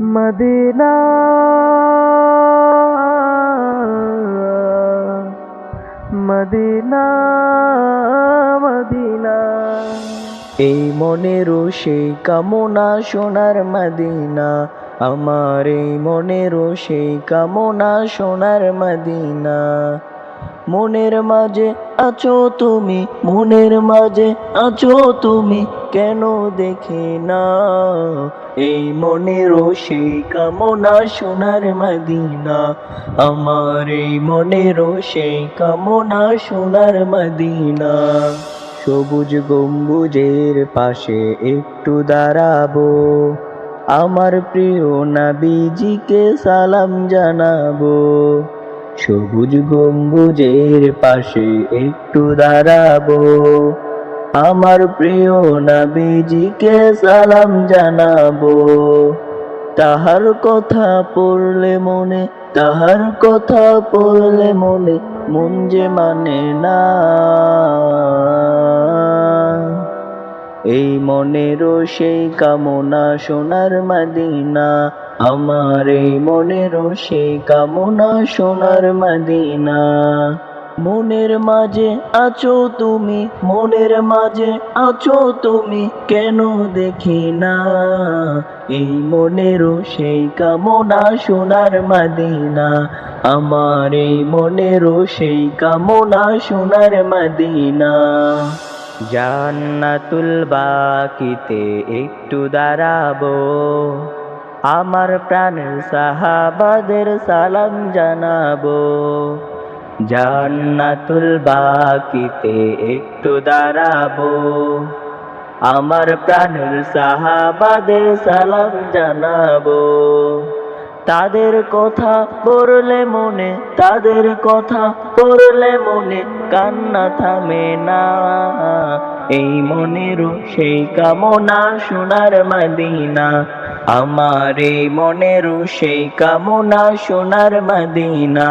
Medina. Medina Medina. এই মনেরও সেই কামনা সোনার মদিনা। আমার এই মনেরও সেই কামনা সোনার মদিনা। মনের মাঝে আছো তুমি, মনের মাঝে আছো তুমি কেন দেখে না? এই মনেরও সেই কামনা সোনার মদিনা। আমার এই মনেরও সেই কামনা সোনার মদিনা। সবুজ গম্বুজের পাশে একটু দাঁড়াবো। আমার প্রিয় নাবিজিকে সালাম জানাব। সবুজ গম্বুজের পাশে একটু দাঁড়াবো। আমার প্রিয় নাবিজিকে সালাম জানাব। তাহার কথা পড়লে মনে, তাহার কথা পড়লে মনে, মন যে মানে না। এই মনেরও সেই কামনা সোনার মদিনা, আমার এই মনেরও সেই কামনা সোনার মদিনা। মনের মাঝে আছো তুমি, মনের মাঝে আছো তুমি, কেন দেখি না? এই মনেরও সেই কামনা সোনার মদিনা, আমার এই মনেরও সেই কামনা সোনার মদিনা। জান্নাতুল বাকিতে একটু দাঁড়াবো, আমার প্রাণের সাহাবাদের সালাম জানাব। জান্নাতুল বাকিতে একটু দাঁড়াবো। আমার প্রাণের সাহাবাদের সালাম জানাব। তাদের কথা পড়লে মনে, তাদের কথা পড়লে মনে কান্না থামে না। এই মনেরও সেই কামনা সোনার মদিনা, আমার এই মনেরও সেই কামনা সোনার মদিনা।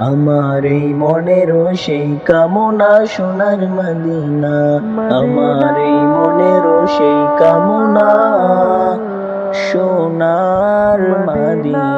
আমার এই মনের সেই কামনা সোনার মদিনা। আমার এই মনের সেই কামনা সোনার মদিনা।